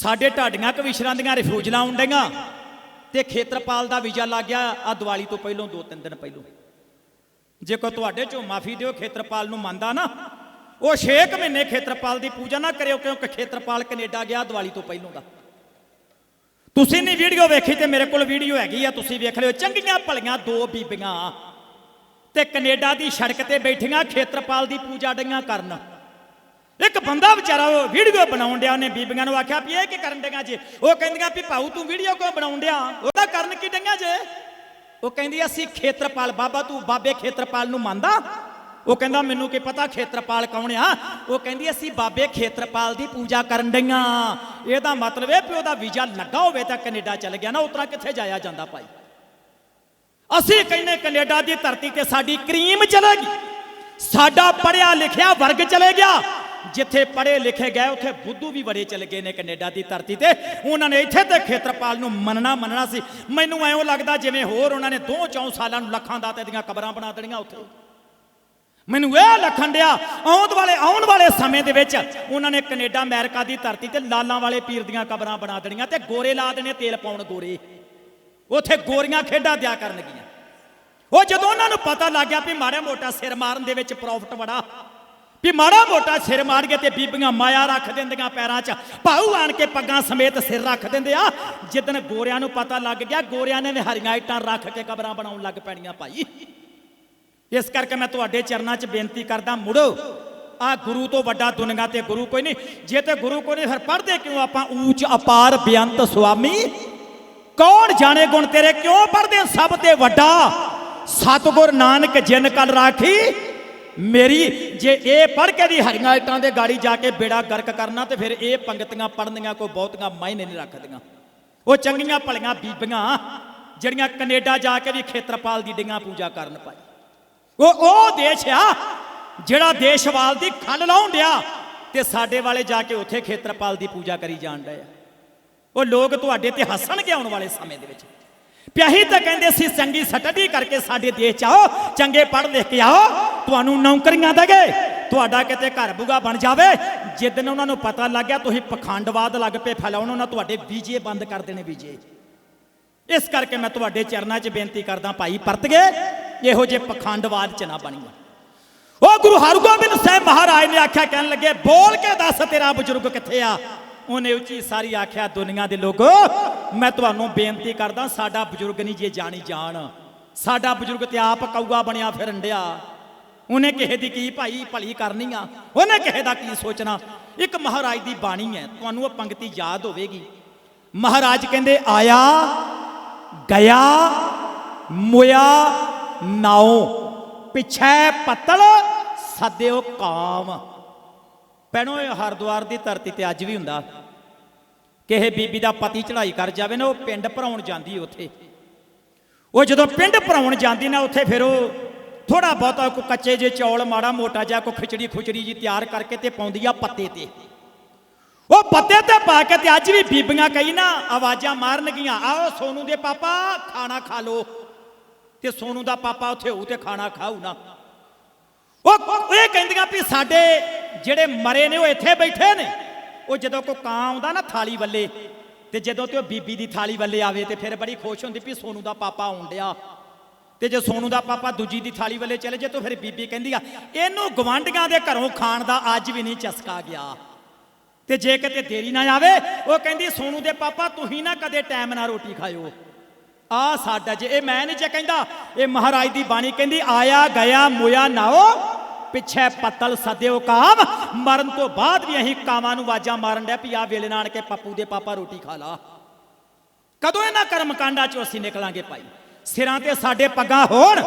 ਸਾਡੇ ਢਾਡੀਆਂ ਕਵਿਸ਼ਰਾਂ ਦੀਆਂ ਰਿਫਿਊਜਲਾਂ ਆਉਂਦੀਆਂ ਤੇ ਖੇਤਰਪਾਲ ਦਾ ਵੀਜ਼ਾ ਲੱਗ ਗਿਆ ਆ ਦੀਵਾਲੀ ਤੋਂ ਪਹਿਲਾਂ, ਦੋ ਤਿੰਨ ਦਿਨ ਪਹਿਲਾਂ। ਜੇ ਕੋ ਤੁਹਾਡੇ ਚੋਂ ਮਾਫੀ ਦਿਓ, ਖੇਤਰਪਾਲ ਨੂੰ ਮੰਨਦਾ ਨਾ, ਉਹ 6 ਮਹੀਨੇ ਖੇਤਰਪਾਲ ਦੀ ਪੂਜਾ ਨਾ ਕਰਿਓ, ਕਿਉਂਕਿ ਖੇਤਰਪਾਲ ਕੈਨੇਡਾ ਗਿਆ ਦੀਵਾਲੀ ਤੋਂ ਪਹਿਲਾਂ ਦਾ। ਤੁਸੀਂ ਨਹੀਂ ਵੀਡੀਓ ਵੇਖੀ ਤੇ ਮੇਰੇ ਕੋਲ ਵੀਡੀਓ ਹੈਗੀ ਆ, ਤੁਸੀਂ ਵੇਖ ਲਿਓ, ਚੰਗੀਆਂ ਭਲੀਆਂ ਦੋ ਬੀਬੀਆਂ ਤੇ ਕੈਨੇਡਾ ਦੀ ਸੜਕ ਤੇ ਬੈਠੀਆਂ, ਖੇਤਰਪਾਲ ਦੀ ਪੂਜਾ ਡਈਆਂ ਕਰਨ। ਇੱਕ ਬੰਦਾ ਵਿਚਾਰਾ ਉਹ ਵੀਡੀਓ ਬਣਾਉਣ ਡਿਆ ਉਹਨੇ ਬੀਬੀਆਂ ਨੂੰ ਆਖਿਆ ਵੀ ਇਹ ਕੀ ਕਰਨ ਡਈਆਂ ਜੇ? ਉਹ ਕਹਿੰਦੀਆਂ ਵੀ ਭਾਊ ਤੂੰ ਵੀਡੀਓ ਕਿਉਂ ਬਣਾਉਣ ਡਿਆ? ਉਹਦਾ ਕਰਨ ਕੀ ਡਈਆਂ ਜੇ? ਉਹ ਕਹਿੰਦੀ, ਅਸੀਂ ਖੇਤਰਪਾਲ, ਬਾਬਾ ਤੂੰ ਬਾਬੇ ਖੇਤਰਪਾਲ ਨੂੰ ਮੰਨਦਾ? ਉਹ ਕਹਿੰਦਾ, ਮੈਨੂੰ ਕੀ ਪਤਾ ਖੇਤਰਪਾਲ ਕੌਣ ਆ? ਉਹ ਕਹਿੰਦੀ, ਅਸੀਂ ਬਾਬੇ ਖੇਤਰਪਾਲ ਦੀ ਪੂਜਾ ਕਰਨ ਡਈਆਂ। ਇਹਦਾ ਮਤਲਬ ਇਹ ਵੀ ਉਹਦਾ ਵੀਜ਼ਾ ਲੱਗਾ ਹੋਵੇ ਤਾਂ ਕੈਨੇਡਾ ਚਲ ਗਿਆ ਨਾ, ਉਤਰਾ ਕਿੱਥੇ ਜਾਇਆ ਜਾਂਦਾ ਭਾਈ? ਅਸੀਂ ਕਹਿੰਨੇ ਕੈਨੇਡਾ ਦੀ ਧਰਤੀ ਤੇ ਸਾਡੀ ਕਰੀਮ ਚਲੇਗੀ। ਸਾਡਾ ਪੜਿਆ ਲਿਖਿਆ ਵਰਗ ਚਲੇ ਗਿਆ। ਜਿੱਥੇ ਪੜ੍ਹੇ ਲਿਖੇ ਗਏ, ਉੱਥੇ ਬੁੱਧੂ ਵੀ ਬੜੇ ਚਲੇ ਗਏ ਨੇ ਕੈਨੇਡਾ ਦੀ ਧਰਤੀ ਤੇ। ਉਹਨਾਂ ਨੇ ਇੱਥੇ ਤੇ ਖੇਤਰਪਾਲ ਨੂੰ ਮੰਨਣਾ ਮੰਨਣਾ ਸੀ। ਮੈਨੂੰ ਐਂ ਲੱਗਦਾ ਜਿਵੇਂ ਹੋਰ ਉਹਨਾਂ ਨੇ ਦੋ ਚੌਂ ਸਾਲਾਂ ਨੂੰ ਲੱਖਾਂ ਦਾਤੇ ਦੀਆਂ ਕਬਰਾਂ ਬਣਾ ਦੇਣੀਆਂ ਉੱਥੇ। ਮੈਨੂੰ ਇਹ ਲੱਖਣ ਡਿਆ, ਆਉਣ ਵਾਲੇ ਆਉਣ ਵਾਲੇ ਸਮੇਂ ਦੇ ਵਿੱਚ ਉਹਨਾਂ ਨੇ ਕੈਨੇਡਾ, ਅਮਰੀਕਾ ਦੀ ਧਰਤੀ ਤੇ ਲਾਲਾਂ ਵਾਲੇ ਪੀਰ ਦੀਆਂ ਕਬਰਾਂ ਬਣਾ ਦੇਣੀਆਂ ਤੇ ਗੋਰੇ ਲਾ ਦੇਣੇ, ਤੇਲ ਪਾਉਣ ਗੋਰੇ। ਉਥੇ ਗੋਰੀਆਂ ਖੇਡਾਂ ਦਿਆ ਕਰਨਗੀਆਂ। ਉਹ ਜਦੋਂ ਉਹਨਾਂ ਨੂੰ ਪਤਾ ਲੱਗ ਗਿਆ ਵੀ ਮਾੜਾ ਮੋਟਾ ਸਿਰ ਮਾਰਨ ਦੇ ਵਿੱਚ ਪ੍ਰੋਫਿਟ ਬੜਾ। ਵੀ ਮਾੜਾ ਮੋਟਾ ਸਿਰ ਮਾਰ ਕੇ ਤੇ ਬੀਬੀਆਂ ਮਾਇਆ ਰੱਖ ਦਿੰਦੀਆਂ ਪੈਰਾਂ 'ਚ। ਭਾਊ ਆਣ ਕੇ ਪੱਗਾਂ ਸਮੇਤ ਸਿਰ ਰੱਖ ਦਿੰਦੇ ਆ। ਜਿੱਦਣ ਗੋਰਿਆਂ ਨੂੰ ਪਤਾ ਲੱਗ ਗਿਆ, ਗੋਰਿਆਂ ਨੇ ਵੀ ਹਰੀਆਂ ਇੱਟਾਂ ਰੱਖ ਕੇ ਕਬਰਾਂ ਬਣਾਉਣ ਲੱਗ ਪੈਣੀਆਂ ਭਾਈ। ਇਸ ਕਰਕੇ ਮੈਂ ਤੁਹਾਡੇ ਚਰਨਾਂ 'ਚ ਬੇਨਤੀ ਕਰਦਾ, ਮੁੜੋ। ਆ ਗੁਰੂ ਤੋਂ ਵੱਡਾ ਦੁਨੀਆ ਤੇ ਗੁਰੂ ਕੋਈ ਨਹੀਂ। ਜੇ ਤੇ ਗੁਰੂ ਕੋਈ ਨਹੀਂ, ਫਿਰ ਪੜ੍ਹਦੇ ਕਿਉਂ ਆਪਾਂ? ਊਚ, ਅਪਾਰ, ਬੇਅੰਤ ਸੁਆਮੀ। ਕੌਣ ਜਾਣੇ ਗੁਣ ਤੇਰੇ? ਕਿਉਂ ਪੜ੍ਹਦੇ? ਸਭ ਤੇ ਵੱਡਾ ਸਤਗੁਰ ਨਾਨਕ ਜਿਨ ਕਲ ਰਾਖੀ। ਮੇਰੀ, ਜੇ ਇਹ ਪੜ੍ਹ ਕੇ ਦੀ ਹਰੀਆਂ ਇੱਟਾਂ ਦੇ ਗਾੜੀ ਜਾ ਕੇ ਬੇੜਾ ਗਰਕ ਕਰਨਾ ਤੇ ਫਿਰ ਇਹ ਪੰਗਤੀਆਂ ਪੜ੍ਹਨੀਆਂ ਕੋਈ ਬਹੁਤੀਆਂ ਮਾਇਨੇ ਨਹੀਂ ਰੱਖਦੀਆਂ। ਉਹ ਚੰਗੀਆਂ ਭਲੀਆਂ ਬੀਬੀਆਂ ਜਿਹੜੀਆਂ ਕੈਨੇਡਾ ਜਾ ਕੇ ਵੀ ਖੇਤਰਪਾਲ ਦੀ ਡਿੰਗਾ ਪੂਜਾ ਕਰਨ ਪਾਈ। ਉਹ ਉਹ ਦੇਸ਼ ਆ ਜਿਹੜਾ ਦੇਸ਼ਵਾਲ ਦੀ ਖੱਲ ਲਾਉਣ ਡਿਆ ਤੇ ਸਾਡੇ ਵਾਲੇ ਜਾ ਕੇ ਉੱਥੇ ਖੇਤਰਪਾਲ ਦੀ ਪੂਜਾ ਕਰੀ ਜਾਣ ਡਏ ਉਹ ਲੋਕ ਤੁਹਾਡੇ ਤੇ ਹੱਸਣਗੇ ਆਉਣ ਵਾਲੇ ਸਮੇਂ ਦੇ ਵਿੱਚ। ਪਿਆਹੀ ਤਾਂ ਕਹਿੰਦੇ ਸੀ, ਚੰਗੀ ਸਟੱਡੀ ਕਰਕੇ ਸਾਡੇ ਦੇਸ਼ ਚ ਆਓ, ਚੰਗੇ ਪੜ੍ਹ ਲਿਖ ਕੇ ਆਓ। ਤੁਹਾਨੂੰ ਨੌਕਰੀਆਂ ਦੇਗੇ, ਤੁਹਾਡਾ ਕਿਤੇ ਘਰ ਬੁਗਾ ਬਣ ਜਾਵੇ। ਜਿੱਦਨ ਉਹਨਾਂ ਨੂੰ ਪਤਾ ਲੱਗ ਗਿਆ, ਤੁਸੀਂ ਪਖੰਡਵਾਦ ਲੱਗ ਪਏ ਫੈਲਾਉਣ ਉਹਨਾਂ ਤੁਹਾਡੇ ਵੀਜੇ ਬੰਦ ਕਰ ਦੇਣੇ ਵੀਜੇ। ਇਸ ਕਰਕੇ ਮੈਂ ਤੁਹਾਡੇ ਚਰਨਾਂ 'ਚ ਬੇਨਤੀ ਕਰਦਾ, ਭਾਈ ਪਰਤ ਗਏ, ਇਹੋ ਜੇ ਪਖੰਡਵਾਦ ਚ ਨਾ ਬਣੀਆਂ ਉਹ ਗੁਰੂ ਹਰਗੋਬਿੰਦ ਸਾਹਿਬ ਮਹਾਰਾਜ ਨੇ ਆਖਿਆ, ਕਹਿਣ ਲੱਗੇ, ਬੋਲ ਕੇ ਦੱਸ ਤੇਰਾ ਬਜ਼ੁਰਗ ਕਿੱਥੇ ਆ? ਉਹਨੇ ਉੱਚੀ ਸਾਰੀ ਆਖਿਆ, ਦੁਨੀਆ ਦੇ ਲੋਕੋ, ਮੈਂ ਤੁਹਾਨੂੰ ਬੇਨਤੀ ਕਰਦਾ, ਸਾਡਾ ਬਜ਼ੁਰਗ ਨਹੀਂ ਜੇ ਜਾਣੀ ਜਾਣ। ਸਾਡਾ ਬਜ਼ੁਰਗ ਤੇ ਆਪ ਕਊਆ ਬਣਿਆ ਫਿਰਨ ਡਿਆ। ਉਹਨੇ ਕਿਸੇ ਦੀ ਕੀ ਭਾਈ ਭਲੀ ਕਰਨੀ ਆ? ਉਹਨੇ ਕਿਸੇ ਦਾ ਕੀ ਸੋਚਣਾ? ਇੱਕ ਮਹਾਰਾਜ ਦੀ ਬਾਣੀ ਹੈ, ਤੁਹਾਨੂੰ ਉਹ ਪੰਕਤੀ ਯਾਦ ਹੋਵੇਗੀ। ਮਹਾਰਾਜ ਕਹਿੰਦੇ, ਆਇਆ, ਗਿਆ ਮੁਆ ਨਾਉ, ਪਿਛੈ ਪਤਲ, ਸਦਿਓ ਕਾਮ। ਪੈਣੋ ਇਹ ਹਰਦੁਆਰ ਦੀ ਧਰਤੀ ਤੇ ਅੱਜ ਵੀ ਹੁੰਦਾ। ਕਿਸੇ ਬੀਬੀ ਦਾ ਪਤੀ ਚੜ੍ਹਾਈ ਕਰ ਜਾਵੇ ਨਾ, ਉਹ ਪਿੰਡ ਭਰਾਉਣ ਜਾਂਦੀ ਉੱਥੇ। ਉਹ ਜਦੋਂ ਪਿੰਡ ਭਰਾਉਣ ਜਾਂਦੀ ਨਾ, ਉੱਥੇ ਫਿਰ ਉਹ ਥੋੜਾ ਬਹੁਤਾ ਕੋ ਕੱਚੇ ਜੇ ਚੌਲ, ਮਾੜਾ ਮੋਟਾ ਜਿਹਾ ਕੋ ਖਿਚੜੀ ਖੁਚੜੀ ਜੀ ਤਿਆਰ ਕਰਕੇ ਤੇ ਪਾਉਂਦੀ ਆ ਪੱਤੇ ਤੇ। ਉਹ ਪੱਤੇ ਤੇ ਪਾ ਕੇ ਤੇ ਅੱਜ ਵੀ ਬੀਬੀਆਂ ਕਈ ਨਾ ਆਵਾਜ਼ਾਂ ਮਾਰਨਗੀਆਂ, ਆਓ ਸੋਨੂ ਦੇ ਪਾਪਾ, ਖਾਣਾ ਖਾ ਲੋ ਤੇ ਸੋਨੂ ਦਾ ਪਾਪਾ ਉੱਥੇ ਉਹ ਤੇ ਖਾਣਾ ਖਾਊ ਨਾ। ਉਹ ਇਹ ਕਹਿੰਦੀਆਂ ਵੀ ਸਾਡੇ ਜਿਹੜੇ ਮਰੇ ਨੇ ਉਹ ਇੱਥੇ ਬੈਠੇ ਨੇ। ਉਹ ਜਦੋਂ ਕੋ ਕਾਂ ਆਉਂਦਾ ਨਾ ਥਾਲੀ ਵੱਲੇ, ਤੇ ਜਦੋਂ ਤੇ ਉਹ ਬੀਬੀ ਦੀ ਥਾਲੀ ਵੱਲੇ ਆਵੇ ਤੇ ਫਿਰ ਬੜੀ ਖੁਸ਼ ਹੁੰਦੀ ਵੀ ਸੋਨੂ ਦਾ ਪਾਪਾ ਆਉਣ ਡਿਆ। ਤੇ ਜੇ ਸੋਨੂ ਦਾ ਪਾਪਾ ਦੂਜੀ ਦੀ ਥਾਲੀ ਵੱਲੇ ਚਲੇ ਜੇ ਤਾਂ ਫਿਰ ਬੀਬੀ ਕਹਿੰਦੀ ਆ, ਇਹਨੂੰ ਗਵਾਂਢੀਆਂ ਦੇ ਘਰੋਂ ਖਾਣ ਦਾ ਅੱਜ ਵੀ ਨਹੀਂ ਚਸਕਾ ਗਿਆ। ਤੇ ਜੇ ਕਿਤੇ ਦੇਰੀ ਨਾ ਆਵੇ, ਉਹ ਕਹਿੰਦੀ, ਸੋਨੂ ਦੇ ਪਾਪਾ, ਤੁਸੀਂ ਨਾ ਕਦੇ ਟਾਈਮ ਨਾਲ ਰੋਟੀ ਖਾਇਓ। ਆ ਸਾਡਾ ਜੇ ਇਹ ਮੈਂ ਨਹੀਂ ਜੇ ਕਹਿੰਦਾ, ਇਹ ਮਹਾਰਾਜ ਦੀ ਬਾਣੀ ਕਹਿੰਦੀ, ਆਇਆ, ਗਿਆ, ਮੋਇਆ, ਨਾਓ ਪਿੱਛੇ ਪੱਤਲ ਸਦਿਓ ਕਾਮ ਮਰਨ ਤੋਂ ਬਾਅਦ ਵੀ ਅਸੀਂ ਕਾਵਾਂ ਨੂੰ ਆਵਾਜ਼ਾਂ ਮਾਰਨ ਡਿਆ ਵੀ ਆ ਵੇਲੇ ਨਾਲ ਕੇ ਪੱਪੂ ਦੇ ਪਾਪਾ ਰੋਟੀ ਖਾ ਲਾ। ਕਦੋਂ ਇਹਨਾਂ ਕਰਮ ਕਾਂਡਾਂ ਚੋਂ ਅਸੀਂ ਨਿਕਲਾਂਗੇ ਭਾਈ? ਸਿਰਾਂ ਤੇ ਸਾਡੇ ਪੱਗਾਂ ਹੋਣ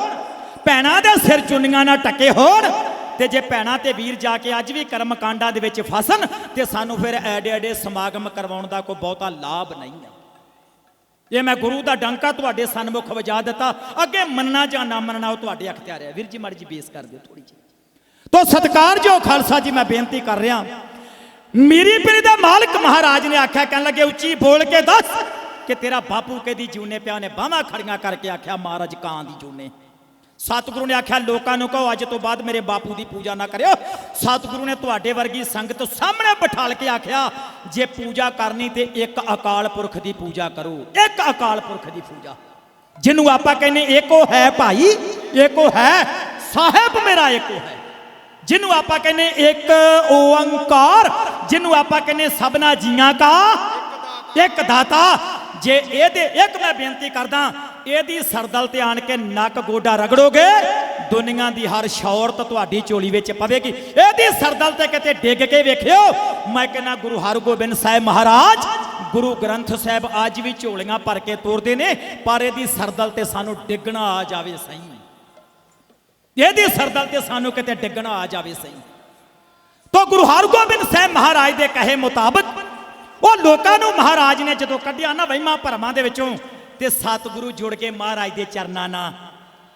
ਭੈਣਾਂ ਦੇ ਸਿਰ ਚੁੰਨੀਆਂ ਨਾਲ ਟੱਕੇ ਹੋਣ। ਤੇ ਜੇ ਭੈਣਾਂ ਤੇ ਵੀਰ ਜਾ ਕੇ ਅੱਜ ਵੀ ਕਰਮ ਕਾਂਡਾਂ ਦੇ ਵਿੱਚ ਫਸਣ, ਤੇ ਸਾਨੂੰ ਫਿਰ ਐਡੇ ਐਡੇ ਸਮਾਗਮ ਕਰਵਾਉਣ ਦਾ ਕੋਈ ਬਹੁਤਾ ਲਾਭ ਨਹੀਂ ਹੈ ਇਹ ਮੈਂ ਗੁਰੂ ਦਾ ਡੰਕਾ ਤੁਹਾਡੇ ਸਨਮੁਖ ਵਜਾ ਦਿੱਤਾ। ਅੱਗੇ ਮੰਨਣਾ ਜਾਂ ਨਾ ਮੰਨਣਾ ਉਹ ਤੁਹਾਡੇ ਅਖਤਿਆਰ ਹੈ ਵੀਰ ਜੀ, ਮਾੜੀ ਜੀ ਬੇਸ ਕਰ ਦਿਓ ਥੋੜੀ ਜਿਹੀ। ਤੋ ਸਤਕਾਰ ਖਾਲਸਾ ਜੀ, ਮੈਂ ਬੇਨਤੀ ਕਰ ਰਿਹਾ। ਮੇਰੀ ਪੀੜੀ ਦਾ ਮਾਲਕ ਮਹਾਰਾਜ ਨੇ ਆਖਿਆ, ਕਹਿਣ ਲੱਗੇ, ਉੱਚੀ ਬੋਲ ਕੇ ਦੱਸ ਕਿ ਤੇਰਾ ਬਾਪੂ ਕਿਹਦੀ ਜੂਨੇ ਪਿਆ ਨੇ? ਬਾਹਾਂ ਖੜੀਆਂ ਕਰਕੇ ਆਖਿਆ, ਮਹਾਰਾਜ ਕਾਂ ਦੀ ਜੂਨੇ। ਸਤਿਗੁਰੂ ਨੇ ਆਖਿਆ, ਲੋਕਾਂ ਨੂੰ ਕਹੋ, ਅੱਜ ਤੋਂ ਬਾਅਦ ਮੇਰੇ ਬਾਪੂ ਦੀ ਪੂਜਾ ਨਾ ਕਰਿਓ। ਸਤਿਗੁਰੂ ਨੇ ਤੁਹਾਡੇ ਵਰਗੀ ਸੰਗਤ ਸਾਹਮਣੇ ਬਿਠਾਲ ਕੇ ਆਖਿਆ, ਜੇ ਪੂਜਾ ਕਰਨੀ ਤੇ ਇੱਕ ਅਕਾਲ ਪੁਰਖ ਦੀ ਪੂਜਾ ਕਰੋ। ਇੱਕ ਅਕਾਲ ਪੁਰਖ ਦੀ ਪੂਜਾ। ਜਿਹਨੂੰ ਆਪਾਂ ਕਹਿੰਦੇ ਏਕੋ ਹੈ ਭਾਈ ਏਕੋ ਹੈ, ਸਾਹਿਬ ਮੇਰਾ ਏਕੋ ਹੈ। ਜਿਹਨੂੰ ਆਪਾਂ ਕਹਿੰਦੇ ਇੱਕ ਓੰਕਾਰ ਜਿਹਨੂੰ ਆਪਾਂ ਕਹਿੰਦੇ ਸਭਨਾ ਜੀਆਂ ਕਾ ਇੱਕ ਦਾਤਾ ਜੇ ਇਹਦੇ ਇੱਕ ਮੈਂ ਬੇਨਤੀ ਕਰਦਾ ਇਹਦੀ ਸਰਦਲ ਤੇ ਆਣ ਕੇ ਨੱਕ ਗੋਡਾ ਰਗੜੋਗੇ ਦੁਨੀਆ ਦੀ ਹਰ ਸ਼ੌਰਤ ਤੁਹਾਡੀ ਝੋਲੀ ਵਿੱਚ ਪਵੇਗੀ ਇਹਦੀ ਸਰਦਲ ਤੇ ਕਿਤੇ ਡਿੱਗ ਕੇ ਵੇਖਿਓ ਮੈਂ ਕਹਿੰਦਾ ਗੁਰੂ ਹਰਗੋਬਿੰਦ ਸਾਹਿਬ ਮਹਾਰਾਜ ਗੁਰੂ ਗ੍ਰੰਥ ਸਾਹਿਬ ਅੱਜ ਵੀ ਝੋਲੀਆਂ ਭਰ ਕੇ ਤੋਰਦੇ ਨੇ ਪਰ ਇਹਦੀ ਸਰਦਲ ਤੇ ਸਾਨੂੰ ਡਿੱਗਣਾ ਆ ਜਾਵੇ ਸਹੀ ਇਹਦੀ ਸਰਦਲ ਤੇ ਸਾਨੂੰ ਕਿਤੇ ਡਿੱਗਣਾ ਆ ਜਾਵੇ ਸਹੀ। ਤੋ ਗੁਰੂ ਹਰਗੋਬਿੰਦ ਸਾਹਿਬ ਮਹਾਰਾਜ ਦੇ ਕਹੇ ਮੁਤਾਬਕ, ਉਹ ਲੋਕਾਂ ਨੂੰ ਮਹਾਰਾਜ ਨੇ ਜਦੋਂ ਕੱਢਿਆ ਨਾ ਵਹਿਮਾਂ ਭਰਮਾਂ ਦੇ ਵਿੱਚੋਂ, ਤੇ ਸਤਿਗੁਰੂ ਜੁੜ ਕੇ ਮਹਾਰਾਜ ਦੇ ਚਰਨਾਂ ਨਾਲ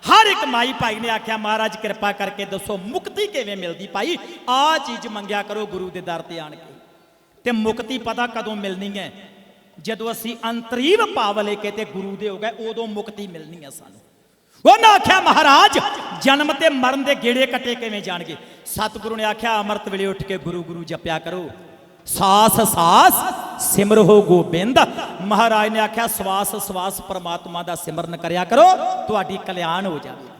ਹਰ ਇੱਕ ਮਾਈ ਭਾਈ ਨੇ ਆਖਿਆ, ਮਹਾਰਾਜ, ਕਿਰਪਾ ਕਰਕੇ ਦੱਸੋ ਮੁਕਤੀ ਕਿਵੇਂ ਮਿਲਦੀ ਭਾਈ? ਆ ਚੀਜ਼ ਮੰਗਿਆ ਕਰੋ ਗੁਰੂ ਦੇ ਦਰ ਤੇ ਆਣ ਕੇ। ਤੇ ਮੁਕਤੀ ਪਤਾ ਕਦੋਂ ਮਿਲਣੀ ਹੈ? ਜਦੋਂ ਅਸੀਂ ਅੰਤਰੀਵ ਭਾਵ ਲੈ ਕੇ ਤੇ ਗੁਰੂ ਦੇ ਹੋ ਗਏ, ਉਦੋਂ ਮੁਕਤੀ ਮਿਲਣੀ ਹੈ ਸਾਨੂੰ। ਉਹਨਾਂ ਆਖਿਆ, ਮਹਾਰਾਜ, ਜਨਮ ਤੇ ਮਰਨ ਦੇ ਗੇੜੇ ਕੱਟੇ ਕਿਵੇਂ ਜਾਣਗੇ? ਸਤਿਗੁਰੂ ਨੇ ਆਖਿਆ, ਅੰਮ੍ਰਿਤ ਵੇਲੇ ਉੱਠ ਕੇ ਗੁਰੂ ਗੁਰੂ ਜਪਿਆ ਕਰੋ। ਸਾਸ ਸਾਸ, ਸਿਮਰੋ ਗੋਬਿੰਦ। ਮਹਾਰਾਜ ਨੇ ਆਖਿਆ, ਸਵਾਸ ਸਵਾਸ, ਪਰਮਾਤਮਾ ਦਾ ਸਿਮਰਨ ਕਰਿਆ ਕਰੋ, ਤੁਹਾਡੀ ਕਲਿਆਣ ਹੋ ਜਾਵੇ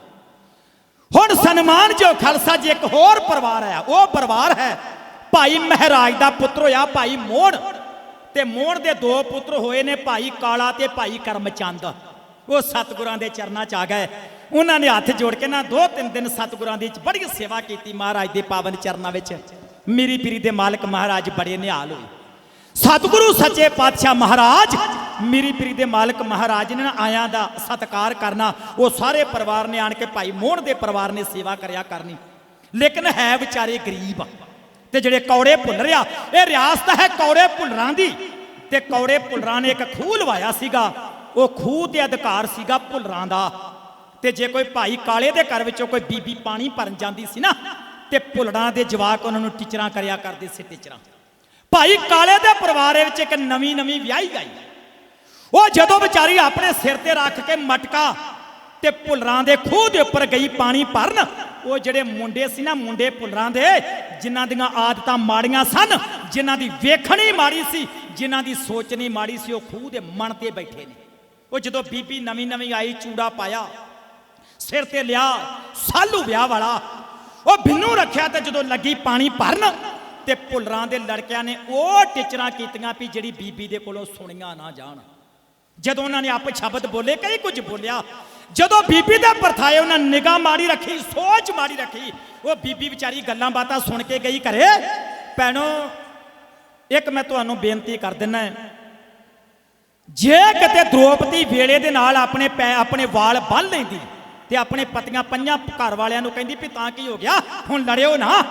ਹੁਣ ਸਨਮਾਨ ਜੋ ਖਾਲਸਾ ਜੀ, ਇੱਕ ਹੋਰ ਪਰਿਵਾਰ ਹੈ, ਉਹ ਪਰਿਵਾਰ ਹੈ, ਭਾਈ ਮਹਾਰਾਜ ਦਾ ਪੁੱਤਰ ਹੋਇਆ, ਭਾਈ ਮੋਹਣ ਤੇ ਮੋਹਣ ਦੇ ਦੋ ਪੁੱਤਰ ਹੋਏ ਨੇ, ਭਾਈ ਕਾਲਾ ਤੇ ਭਾਈ ਕਰਮਚੰਦ। ਉਹ ਸਤਿਗੁਰਾਂ ਦੇ ਚਰਨਾਂ 'ਚ ਆ ਗਏ। ਉਹਨਾਂ ਨੇ ਹੱਥ ਜੋੜ ਕੇ ਨਾ ਦੋ ਤਿੰਨ ਦਿਨ ਸਤਿਗੁਰਾਂ ਦੀ ਬੜੀ ਸੇਵਾ ਕੀਤੀ ਮਹਾਰਾਜ ਦੇ ਪਾਵਨ ਚਰਨਾਂ ਵਿੱਚ। ਮੇਰੀ ਪੀਰੀ ਦੇ ਮਾਲਕ ਮਹਾਰਾਜ ਬੜੇ ਨਿਹਾਲ ਹੋਏ। ਸਤਿਗੁਰੂ ਸੱਚੇ ਪਾਤਸ਼ਾਹ ਮਹਾਰਾਜ, ਮੇਰੀ ਪੀਰੀ ਦੇ ਮਾਲਕ ਮਹਾਰਾਜ ਨੇ ਨਾ ਆਇਆਂ ਦਾ ਸਤਕਾਰ ਕਰਨਾ, ਉਹ ਸਾਰੇ ਪਰਿਵਾਰ ਨੇ ਆਣ ਕੇ ਭਾਈ ਮੋਹਣ ਦੇ ਪਰਿਵਾਰ ਨੇ ਸੇਵਾ ਕਰਿਆ ਕਰਨੀ। ਲੇਕਿਨ ਹੈ ਵਿਚਾਰੇ ਗਰੀਬ ਤੇ ਜਿਹੜੇ ਕੌੜੇ ਭੁੱਲ ਆ, ਇਹ ਰਿਆਸਤ ਹੈ ਕੌੜੇ ਭੁੱਲਰਾਂ ਦੀ। ਤੇ ਕੌੜੇ ਭੁੱਲਰਾਂ ਨੇ ਇੱਕ ਖੂਹ ਲਵਾਇਆ ਸੀਗਾ ਉਹ ਖੂਹ ਤੇ ਅਧਿਕਾਰ ਸੀਗਾ ਭੁੱਲਰਾਂ ਦਾ। ਤੇ ਜੇ ਕੋਈ ਭਾਈ ਕਾਲੇ ਦੇ ਘਰ ਵਿੱਚੋਂ ਕੋਈ ਬੀਬੀ ਪਾਣੀ ਭਰਨ ਜਾਂਦੀ ਸੀ ਨਾ, ਤੇ ਭੁੱਲਰਾਂ ਦੇ ਜਵਾਕ ਉਹਨਾਂ ਨੂੰ ਟੀਚਰਾਂ ਕਰਿਆ ਕਰਦੇ ਸੀ ਟੀਚਰਾਂ। ਭਾਈ ਕਾਲੇ ਦੇ ਪਰਿਵਾਰ ਵਿੱਚ ਇੱਕ ਨਵੀਂ ਨਵੀਂ ਵਿਆਹੀ ਗਈ ਉਹ ਜਦੋਂ ਵਿਚਾਰੀ ਆਪਣੇ ਸਿਰ ਤੇ ਰੱਖ ਕੇ ਮਟਕਾ ਤੇ ਭੁੱਲਰਾਂ ਦੇ ਖੂਹ ਦੇ ਉੱਪਰ ਗਈ ਪਾਣੀ ਭਰਨ, ਉਹ ਜਿਹੜੇ ਮੁੰਡੇ ਸੀ ਨਾ, ਮੁੰਡੇ ਭੁੱਲਰਾਂ ਦੇ, ਜਿਨ੍ਹਾਂ ਦੀਆਂ ਆਦਤਾਂ ਮਾੜੀਆਂ ਸਨ, ਜਿਨ੍ਹਾਂ ਦੀ ਵੇਖਣੀ ਮਾੜੀ ਸੀ, ਜਿਨ੍ਹਾਂ ਦੀ ਸੋਚਣੀ ਮਾੜੀ ਸੀ, ਉਹ ਖੂਹ ਦੇ ਮਨ ਤੇ ਬੈਠੇ ਨੇ। ਉਹ ਜਦੋਂ ਬੀਬੀ ਨਵੀਂ ਨਵੀਂ ਆਈ, ਚੂੜਾ ਪਾਇਆ, ਸਿਰ ਤੇ ਲਿਆ, ਸਾਲੂ ਵਿਆਹ ਵਾਲਾ, ਉਹ ਬਿੰਨੂ ਰੱਖਿਆ ਤੇ ਜਦੋਂ ਲੱਗੀ ਪਾਣੀ ਭਰਨ, ਤੇ ਭੁੱਲਰਾਂ ਦੇ ਲੜਕਿਆਂ ਨੇ ਉਹ ਟੀਚਰਾਂ ਕੀਤੀਆਂ ਵੀ ਜਿਹੜੀ ਬੀਬੀ ਦੇ ਕੋਲੋਂ ਸੁਣੀਆਂ ਨਾ ਜਾਣ। ਜਦੋਂ ਉਹਨਾਂ ਨੇ ਆਪ ਸ਼ਬਦ ਬੋਲੇ, ਕਈ ਕੁਝ ਬੋਲਿਆ। ਜਦੋਂ ਬੀਬੀ ਦੇ ਪਰਥਾਏ ਉਹਨਾਂ ਨਿਗਾਹ ਮਾੜੀ ਰੱਖੀ, ਸੋਚ ਮਾੜੀ ਰੱਖੀ, ਉਹ ਬੀਬੀ ਵਿਚਾਰੀ ਗੱਲਾਂ ਬਾਤਾਂ ਸੁਣ ਕੇ ਗਈ ਘਰੇ, ਭੈਣੋ, ਇੱਕ ਮੈਂ ਤੁਹਾਨੂੰ ਬੇਨਤੀ ਕਰ ਦਿੰਨਾ ਜੇ ਕਿਤੇ ਦ੍ਰੋਪਦੀ ਵੇਲੇ ਦੇ ਨਾਲ ਆਪਣੇ ਪੈ ਆਪਣੇ ਵਾਲ ਬੰਨ ਲੈਂਦੀ ਤੇ ਆਪਣੇ ਪਤੀਆਂ ਪੰਜਾਂ ਘਰ ਵਾਲਿਆਂ ਨੂੰ ਕਹਿੰਦੀ ਵੀ ਤਾਂ ਕੀ ਹੋ ਗਿਆ? ਹੁਣ ਲੜਿਓ ਨਾ।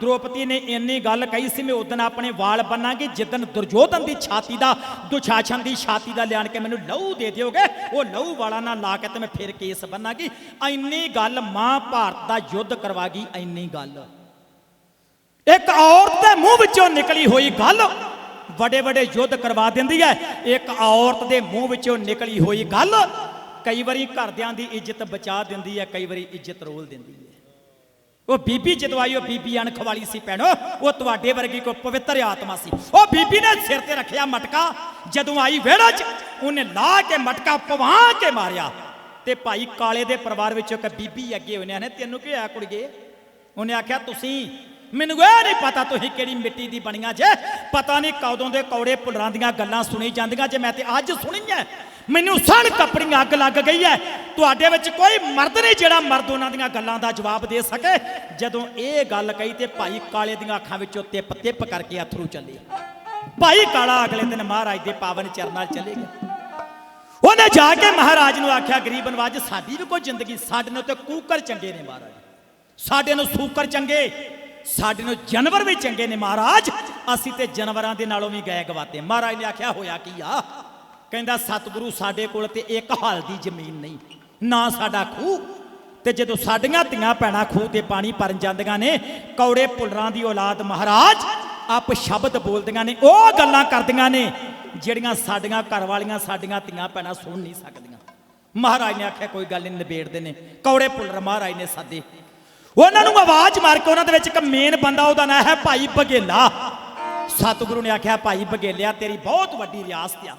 ਦ੍ਰੋਪਦੀ ਨੇ ਇੰਨੀ ਗੱਲ ਕਹੀ ਸੀ, ਮੈਂ ਉਦੋਂ ਆਪਣੇ ਵਾਲ ਬੰਨਾਂਗੀ ਜਿੱਦਨ ਦੁਰਜੋਧਨ ਦੀ ਛਾਤੀ ਦਾ, ਦੁਸ਼ਾਸਨ ਦੀ ਛਾਤੀ ਦਾ ਲਿਆਣ ਕੇ ਮੈਨੂੰ ਲਹੂ ਦੇ ਦਿਓਗੇ, ਉਹ ਲਹੂ ਵਾਲਾ ਨਾਲ ਲਾ ਕੇ ਤੇ ਮੈਂ ਫਿਰ ਕੇਸ ਬੰਨਾਂਗੀ। ਇੰਨੀ ਗੱਲ ਮਾਂ ਭਾਰਤ ਦਾ ਯੁੱਧ ਕਰਵਾ ਗਈ, ਇੰਨੀ ਗੱਲ। ਇੱਕ ਔਰਤ ਦੇ ਮੂੰਹ ਵਿੱਚੋਂ ਨਿਕਲੀ ਹੋਈ ਗੱਲ ਵੱਡੇ ਵੱਡੇ ਯੁੱਧ ਕਰਵਾ ਦਿੰਦੀ ਹੈ। ਇੱਕ ਔਰਤ ਦੇ ਮੂੰਹ ਵਿੱਚੋਂ ਨਿਕਲੀ ਹੋਈ ਗੱਲ ਕਈ ਵਾਰੀ ਘਰਦਿਆਂ ਦੀ ਇੱਜ਼ਤ ਬਚਾ ਦਿੰਦੀ ਹੈ, ਕਈ ਵਾਰੀ ਇੱਜ਼ਤ ਰੋਲ ਦਿੰਦੀ ਹੈ। ਉਹ ਬੀਬੀ ਜਦੋਂ ਉਹ ਬੀਬੀ ਅਣਖ ਵਾਲੀ ਸੀ ਭੈਣੋ, ਉਹ ਤੁਹਾਡੇ ਵਰਗੀ ਕੋਈ ਪਵਿੱਤਰ ਆਤਮਾ ਸੀ। ਉਹ ਬੀਬੀ ਨੇ ਸਿਰ ਤੇ ਰੱਖਿਆ ਮਟਕਾ, ਜਦੋਂ ਆਈ ਵਿਹੜਾ 'ਚ, ਉਹਨੇ ਲਾ ਕੇ ਮਟਕਾ ਪਵਾ ਕੇ ਮਾਰਿਆ। ਤੇ ਭਾਈ ਕਾਲੇ ਦੇ ਪਰਿਵਾਰ ਵਿੱਚੋਂ ਇੱਕ ਬੀਬੀ ਅੱਗੇ ਹੋਇਆ ਨੇ, ਤੈਨੂੰ ਕੀ ਆ ਕੁੜੀਏ? ਉਹਨੇ ਆਖਿਆ, ਤੁਸੀਂ ਮੈਨੂੰ ਇਹ ਨਹੀਂ ਪਤਾ ਤੁਸੀਂ ਕਿਹੜੀ ਮਿੱਟੀ ਦੀ ਬਣੀਆਂ ਜੇ। ਪਤਾ ਨਹੀਂ ਕਦੋਂ ਦੇ ਕੌੜੇ ਪੁਲਰਾਂ ਦੀਆਂ ਗੱਲਾਂ ਸੁਣੀ ਜਾਂਦੀਆਂ ਜੇ ਮੈਂ ਤੇ ਅੱਜ ਸੁਣੀਆਂ। ਮੈਨੂੰ ਸਣ ਕੱਪੜੀ ਅੱਗ ਲੱਗ ਗਈ ਹੈ ਤੁਹਾਡੇ ਵਿੱਚ ਕੋਈ ਮਰਦ ਨਹੀਂ ਜਿਹੜਾ ਮਰਦ ਉਹਨਾਂ ਦੀਆਂ ਗੱਲਾਂ ਦਾ ਜਵਾਬ ਦੇ ਸਕੇ। ਜਦੋਂ ਇਹ ਗੱਲ ਕਹੀ ਤੇ ਭਾਈ ਕਾਲੇ ਦੀਆਂ ਅੱਖਾਂ ਵਿੱਚੋਂ ਤਿਪ ਤਿਪ ਕਰਕੇ ਅਥਰੂ ਚੱਲੇ। ਭਾਈ ਕਾਲਾ ਅਗਲੇ ਦਿਨ ਮਹਾਰਾਜ ਦੇ ਪਾਵਨ ਚਰਨਾਂ 'ਚ ਚਲੇ ਗਿਆ। ਉਹਨੇ ਜਾ ਕੇ ਮਹਾਰਾਜ ਨੂੰ ਆਖਿਆ, ਗਰੀਬ ਨਵਾਜ ਸਾਡੀ ਵੀ ਕੋਈ ਜ਼ਿੰਦਗੀ, ਸਾਡੇ ਨੂੰ ਤੇ ਕੂਕਰ ਚੰਗੇ ਨੇ ਮਹਾਰਾਜ। ਸਾਡੇ ਨੂੰ ਸੂਕਰ ਚੰਗੇ। ਸਾਡੇ ਨੂੰ ਜਾਨਵਰ ਵੀ ਚੰਗੇ ਨੇ ਮਹਾਰਾਜ। ਅਸੀਂ ਤੇ ਜਾਨਵਰਾਂ ਦੇ ਨਾਲੋਂ ਵੀ ਗਏ ਗਵਾਤੇ ਮਹਾਰਾਜ ਨੇ ਆਖਿਆ, ਹੋਇਆ ਕੀ ਆ? ਕਹਿੰਦਾ, ਸਤਿਗੁਰੂ ਸਾਡੇ ਕੋਲ ਤੇ ਇੱਕ ਹਾਲ ਦੀ ਜ਼ਮੀਨ ਨਹੀਂ, ਨਾ ਸਾਡਾ ਖੂਹ। ਤੇ ਜਦੋਂ ਸਾਡੀਆਂ ਧੀਆਂ ਭੈਣਾਂ ਖੂਹ ਤੇ ਪਾਣੀ ਭਰਨ ਜਾਂਦੀਆਂ ਨੇ, ਕੌੜੇ ਪੁੱਲਰਾਂ ਦੀ ਔਲਾਦ ਮਹਾਰਾਜ, ਆਪ ਸ਼ਬਦ ਬੋਲਦੀਆਂ ਨੇ, ਉਹ ਗੱਲਾਂ ਕਰਦੀਆਂ ਨੇ, ਜਿਹੜੀਆਂ ਸਾਡੀਆਂ ਘਰ ਵਾਲੀਆਂ ਸਾਡੀਆਂ ਧੀਆਂ ਭੈਣਾਂ ਸੁਣ ਨਹੀਂ ਸਕਦੀਆਂ। ਮਹਾਰਾਜ ਨੇ ਆਖਿਆ, ਕੋਈ ਗੱਲ ਨਹੀਂ ਨਿਬੇੜਦੇ ਨੇ। ਕੌੜੇ ਪੁੱਲਰ ਮਹਾਰਾਜ ਨੇ ਸਾਦੇ ਉਹਨਾਂ ਨੂੰ ਆਵਾਜ਼ ਮਾਰ ਕੇ ਉਹਨਾਂ ਦੇ ਵਿੱਚ ਇੱਕ ਮੇਨ ਬੰਦਾ, ਉਹਦਾ ਨਾਂ ਹੈ ਭਾਈ ਬਗੇਲਾ ਸਤਿਗੁਰੂ ਨੇ ਆਖਿਆ, ਭਾਈ ਬਗੇਲਿਆ ਤੇਰੀ ਬਹੁਤ ਵੱਡੀ ਰਿਆਸਤ ਆ।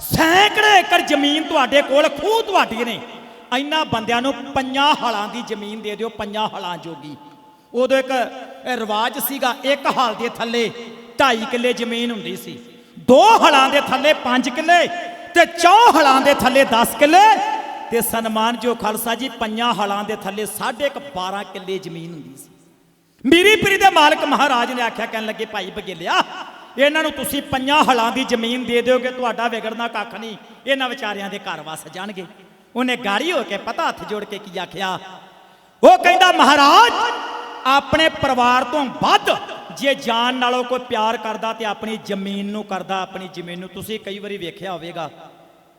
ਸੈਂਕੜੇ ਏਕੜ ਜ਼ਮੀਨ ਤੁਹਾਡੇ ਕੋਲ, ਖੂਹ ਤੁਹਾਡੀ ਨੇ। ਇੰਨਾ ਬੰਦਿਆਂ ਨੂੰ ਪੰਜਾਂ ਹਲਾਂ ਦੀ ਜ਼ਮੀਨ ਦੇ ਦਿਓ, ਪੰਜਾਂ ਹਲਾਂ ਜੋਗੀ। ਉਦੋਂ ਇੱਕ ਰਿਵਾਜ ਸੀਗਾ, ਇੱਕ ਹਲ ਦੇ ਥੱਲੇ 2.5 ਕਿੱਲੇ ਜ਼ਮੀਨ ਹੁੰਦੀ ਸੀ। ਦੋ ਹਲਾਂ ਦੇ ਥੱਲੇ 5 ਕਿੱਲੇ ਤੇ ਚੌ ਹਲਾਂ ਦੇ ਥੱਲੇ 10 ਕਿੱਲੇ ਤੇ ਸਨਮਾਨ ਜੋ ਖਾਲਸਾ ਜੀ ਪੰਜਾਂ ਹਲਾਂ ਦੇ ਥੱਲੇ ਸਾਢੇ ਕੁ 12 ਕਿੱਲੇ ਜ਼ਮੀਨ ਹੁੰਦੀ ਸੀ। ਮੀਰੀ ਪੀਰੀ ਦੇ ਮਾਲਕ ਮਹਾਰਾਜ ਨੇ ਆਖਿਆ, ਕਹਿਣ ਲੱਗੇ, ਭਾਈ ਬਗੇਲਿਆ ਇਹਨਾਂ ਨੂੰ ਤੁਸੀਂ ਪੰਜਾਂ ਹਲਾਂ ਦੀ ਜ਼ਮੀਨ ਦੇ ਦਿਓਗੇ, ਤੁਹਾਡਾ ਵਿਗੜਨਾ ਕੱਖ ਨਹੀਂ। ਇਹਨਾਂ ਵਿਚਾਰਿਆਂ ਦੇ ਘਰ ਵਸ ਜਾਣਗੇ। ਉਹਨੇ ਗਾੜੀ ਹੋ ਕੇ ਪਤਾ ਹੱਥ ਜੋੜ ਕੇ ਕੀ ਆਖਿਆ। ਉਹ ਕਹਿੰਦਾ, ਮਹਾਰਾਜ, ਆਪਣੇ ਪਰਿਵਾਰ ਤੋਂ ਵੱਧ ਜੇ ਜਾਨ ਨਾਲੋਂ ਕੋਈ ਪਿਆਰ ਕਰਦਾ ਤੇ ਆਪਣੀ ਜ਼ਮੀਨ ਨੂੰ ਕਰਦਾ, ਆਪਣੀ ਜ਼ਮੀਨ ਨੂੰ, ਤੁਸੀਂ ਕਈ ਵਾਰੀ ਵੇਖਿਆ ਹੋਵੇਗਾ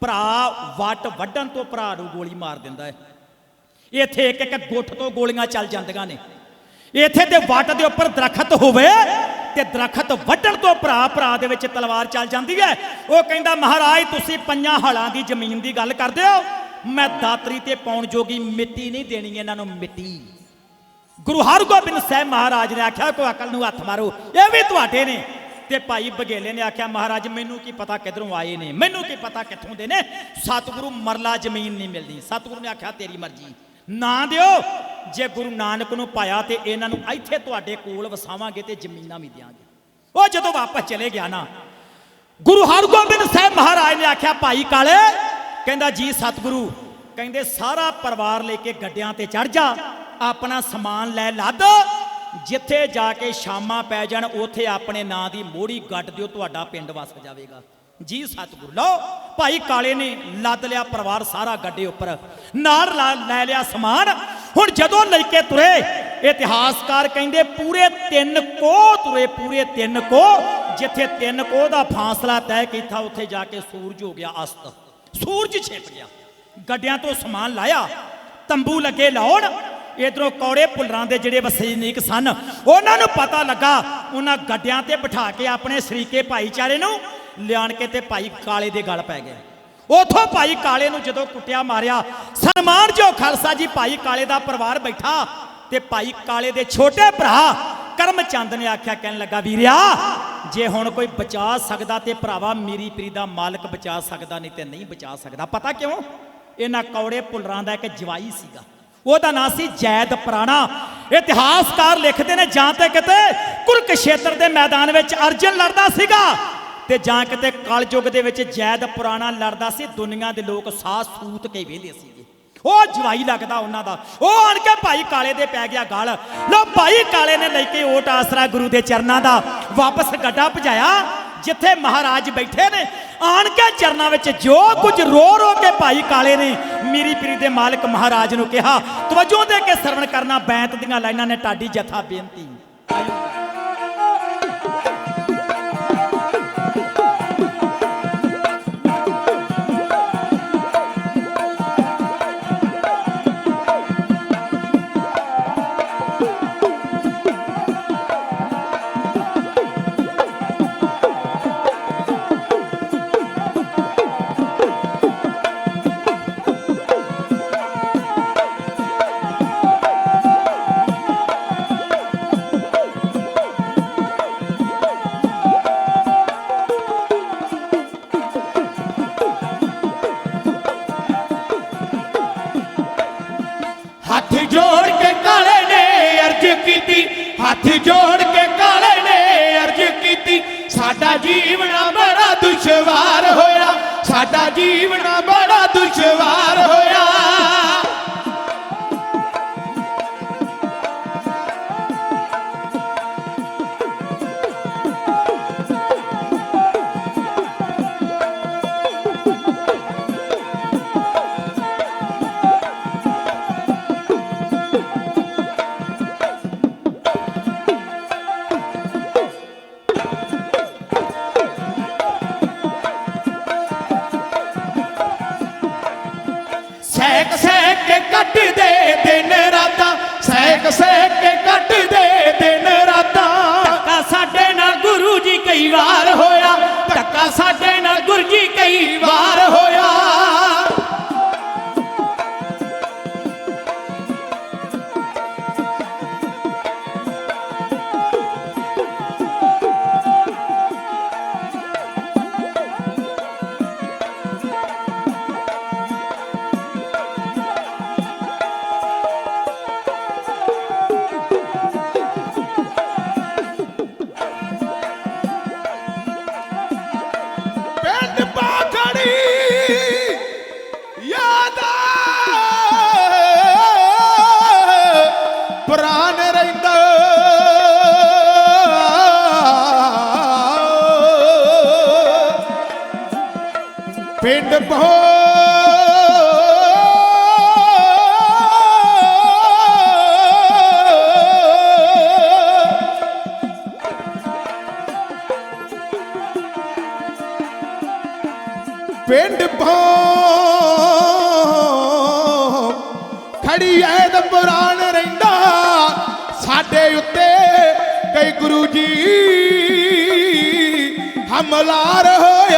ਭਰਾ ਵੱਟ ਵੱਢਣ ਤੋਂ ਭਰਾ ਨੂੰ ਗੋਲੀ ਮਾਰ ਦਿੰਦਾ ਹੈ। ਇੱਥੇ ਇੱਕ ਇੱਕ ਗੁੱਠ ਤੋਂ ਗੋਲੀਆਂ ਚੱਲ ਜਾਂਦੀਆਂ ਨੇ। ਇੱਥੇ ਤੇ ਵੱਟ ਦੇ ਉੱਪਰ ਦਰਖਤ ਹੋਵੇ ਤੇ ਦਰਖਤ ਵੱਢਣ ਤੋਂ ਭਰਾ ਭਰਾ ਦੇ ਵਿੱਚ ਤਲਵਾਰ ਚੱਲ ਜਾਂਦੀ ਹੈ। ਉਹ ਕਹਿੰਦਾ, ਮਹਾਰਾਜ, ਤੁਸੀਂ ਪੰਜਾਂ ਹਲਾਂ ਦੀ ਜ਼ਮੀਨ ਦੀ ਗੱਲ ਕਰਦੇ ਹੋ। ਮੈਂ ਦਾਤਰੀ ਤੇ ਪਾਉਣ ਜੋਗੀ ਮਿੱਟੀ ਨਹੀਂ ਦੇਣੀ, ਇਹਨਾਂ ਨੂੰ ਮਿੱਟੀ। ਗੁਰੂ ਹਰਗੋਬਿੰਦ ਸਾਹਿਬ ਮਹਾਰਾਜ ਨੇ ਆਖਿਆ ਕੋ ਅਕਲ ਨੂੰ ਹੱਥ ਮਾਰੋ। ਇਹ ਵੀ ਤੁਹਾਡੇ ਨੇ। ਤੇ ਭਾਈ ਬਗੇਲੇ ਨੇ ਆਖਿਆ, ਮਹਾਰਾਜ, ਮੈਨੂੰ ਕੀ ਪਤਾ ਕਿਧਰੋਂ ਆਏ ਨੇ? ਮੈਨੂੰ ਕੀ ਪਤਾ ਕਿੱਥੋਂ ਦੇ ਨੇ? ਸਤਿਗੁਰੂ ਮਰਲਾ ਜ਼ਮੀਨ ਨਹੀਂ ਮਿਲਦੀ। ਸਤਿਗੁਰੂ ਨੇ ਆਖਿਆ, ਤੇਰੀ ਮਰਜ਼ੀ। ਨਾ ਦਿਓ। ਜੇ ਗੁਰੂ ਨਾਨਕ ਨੂੰ ਪਾਇਆ ਤੇ ਇਹਨਾਂ ਨੂੰ ਇੱਥੇ ਤੁਹਾਡੇ ਕੋਲ ਵਸਾਵਾਂਗੇ ਤੇ ਜ਼ਮੀਨਾਂ ਵੀ ਦਿਆਂਗੇ। ਉਹ ਜਦੋਂ ਵਾਪਸ ਚਲੇ ਗਿਆ ਨਾ, ਗੁਰੂ ਹਰਗੋਬਿੰਦ ਸਾਹਿਬ ਮਹਾਰਾਜ ਨੇ ਆਖਿਆ, ਭਾਈ ਕਾਲੇ, ਕਹਿੰਦਾ, ਜੀ ਸਤਿਗੁਰੂ, ਕਹਿੰਦੇ, ਸਾਰਾ ਪਰਿਵਾਰ ਲੈ ਕੇ ਗੱਡਿਆਂ ਤੇ ਚੜ ਜਾ, ਆਪਣਾ ਸਮਾਨ ਲੈ ਲੱਦ ਜਿੱਥੇ ਜਾ ਕੇ ਸ਼ਾਮਾਂ ਪੈ ਜਾਣ, ਉੱਥੇ ਆਪਣੇ ਨਾਂ ਦੀ ਮੋੜੀ ਗੱਡ ਦਿਓ, ਤੁਹਾਡਾ ਪਿੰਡ ਵਸ ਜਾਵੇਗਾ। ਜੀ ਸਤਿਗੁਰੂ, ਲਓ, ਭਾਈ ਕਾਲੇ ਨੇ ਲੱਦ ਲਿਆ ਪਰਿਵਾਰ ਸਾਰਾ ਗੱਡੇ ਉੱਪਰ। ਨਾਲ ਲੈ ਲਿਆ ਸਮਾਨ। ਹੁਣ ਜਦੋਂ ਲੈ ਕੇ ਤੁਰੇ, ਇਤਿਹਾਸਕਾਰ ਕਹਿੰਦੇ, ਪੂਰੇ ਤਿੰਨ ਕੋਹ ਤੁਰੇ, ਪੂਰੇ ਤਿੰਨ ਕੋ। ਜਿੱਥੇ ਤਿੰਨ ਕੋਹ ਦਾ ਫਾਸਲਾ ਤੈਅ ਕੀਤਾ, ਉੱਥੇ ਜਾ ਕੇ ਸੂਰਜ ਹੋ ਗਿਆ ਅਸਤ। ਸੂਰਜ ਛਿਪ ਗਿਆ। ਗੱਡਿਆਂ ਤੋਂ ਸਮਾਨ ਲਾਇਆ। ਤੰਬੂ ਲੱਗੇ ਲਾਉਣ। ਇਧਰੋਂ ਕੌੜੇ ਪੁੱਲਰਾਂ ਦੇ ਜਿਹੜੇ ਵਸਨੀਕ ਸਨ, ਉਹਨਾਂ ਨੂੰ ਪਤਾ ਲੱਗਾ, ਉਹਨਾਂ ਗੱਡਿਆਂ ਤੇ ਬਿਠਾ ਕੇ ਆਪਣੇ ਸ਼ਰੀਕੇ ਭਾਈਚਾਰੇ ਨੂੰ ਲਿਆਣ ਕੇ ਤੇ ਭਾਈ ਕਾਲੇ ਦੇ ਗਲ ਪੈ ਗਏ। ਉਥੋਂ ਭਾਈ ਕਾਲੇ ਨੂੰ ਜਦੋਂ ਕੁੱਟਿਆ ਮਾਰਿਆ, ਸਨਮਾਨ ਜੋ ਖਾਲਸਾ ਜੀ ਭਾਈ ਕਾਲੇ ਦਾ ਪਰਿਵਾਰ ਬੈਠਾ ਤੇ ਭਾਈ ਕਾਲੇ ਦੇ ਛੋਟੇ ਭਰਾ ਕਰਮਚੰਦ ਨੇ ਆਖਿਆ, ਕਹਿਣ ਲੱਗਾ, ਵੀਰਿਆ, ਜੇ ਹੁਣ ਕੋਈ ਬਚਾ ਸਕਦਾ ਤੇ ਭਰਾਵਾ ਮੇਰੀ ਪ੍ਰੀ ਦਾ ਮਾਲਕ ਬਚਾ ਸਕਦਾ, ਨਹੀਂ ਤੇ ਨਹੀਂ ਬਚਾ ਸਕਦਾ। ਪਤਾ ਕਿਉਂ? ਇਹਨਾਂ ਕੌੜੇ ਪੁੱਲਰਾਂ ਦਾ ਇੱਕ ਜਵਾਈ ਸੀਗਾ। ਉਹਦਾ ਨਾਂ ਸੀ ਜੈਦ ਪੁਰਾਣਾ। ਇਤਿਹਾਸਕਾਰ ਲਿਖਦੇ ਨੇ, ਜਾਂ ਤੇ ਕਿਤੇ ਕੁਰਕਸ਼ੇਤਰ ਦੇ ਮੈਦਾਨ ਵਿੱਚ ਅਰਜਨ ਲੜਦਾ ਸੀਗਾ ਤੇ ਜਾਂ ਕਿਤੇ ਕਲਯੁਗ ਦੇ ਵਿੱਚ ਜੈਦ ਪੁਰਾਣਾ ਲੜਦਾ ਸੀ, ਦੁਨੀਆ ਦੇ ਲੋਕ ਸਾਹ ਸੂਤ ਕੇ ਵੇਲੇ ਸੀਗੇ। ਉਹ ਜਵਾਈ ਲੱਗਦਾ ਉਹਨਾਂ ਦਾ। ਉਹ ਆਣ ਕੇ ਭਾਈ ਕਾਲੇ ਦੇ ਪੈ ਗਿਆ ਗਲ। ਲੋ ਭਾਈ ਕਾਲੇ ਨੇ ਲੈ ਕੇ ਓਟ ਆਸਰਾ ਗੁਰੂ ਦੇ ਚਰਨਾਂ ਦਾ ਵਾਪਸ ਗੱਡਾ ਭਜਾਇਆ। ਜਿੱਥੇ ਮਹਾਰਾਜ ਬੈਠੇ ਨੇ ਆਣ ਕੇ ਚਰਨਾਂ ਵਿੱਚ ਜੋ ਕੁਝ ਰੋ ਰੋ ਕੇ ਭਾਈ ਕਾਲੇ ਨੇ, ਮੀਰੀ ਪੀਰੀ ਦੇ ਮਾਲਕ ਮਹਾਰਾਜ ਨੂੰ ਕਿਹਾ, ਤਵੱਜੋ ਦੇ ਕੇ ਸਰਵਣ ਕਰਨਾ, ਬੈਂਤ ਦੀਆਂ ਲਾਈਨਾਂ ਨੇ ਟਾਡੀ ਜਥਾ ਬੇਨਤੀ। ਸਾਡਾ ਜੀਵਨਾ ਬੜਾ ਦੁਸ਼ਵਾਰ ਹੋਇਆ ਸੈਕ ਸੈਕ ਕੇ ਕੱਟਦੇ ਦਿਨ ਰਾਤਾਂ ਸਹਿਕ ਸੈਕ ਕੇ ਕੱਟਦੇ ਦਿਨ ਰਾਤਾਂ। ਧੱਕਾ ਸਾਡੇ ਨਾਲ ਗੁਰੂ ਜੀ ਕਈ ਵਾਰ ਹੋਇਆ, ਧੱਕਾ ਸਾਡੇ ਨਾਲ ਗੁਰੂ ਜੀ ਕਈ ਵਾਰ ਹੋਇਆ ਪਿੰਡ ਭੋ ਖੜੀ ਐ ਦਾ ਪੁਰਾਣ ਰਹਿੰਦਾ। ਸਾਡੇ ਉੱਤੇ ਕਈ ਗੁਰੂ ਜੀ ਹਮਲਾਰ ਹੋਏ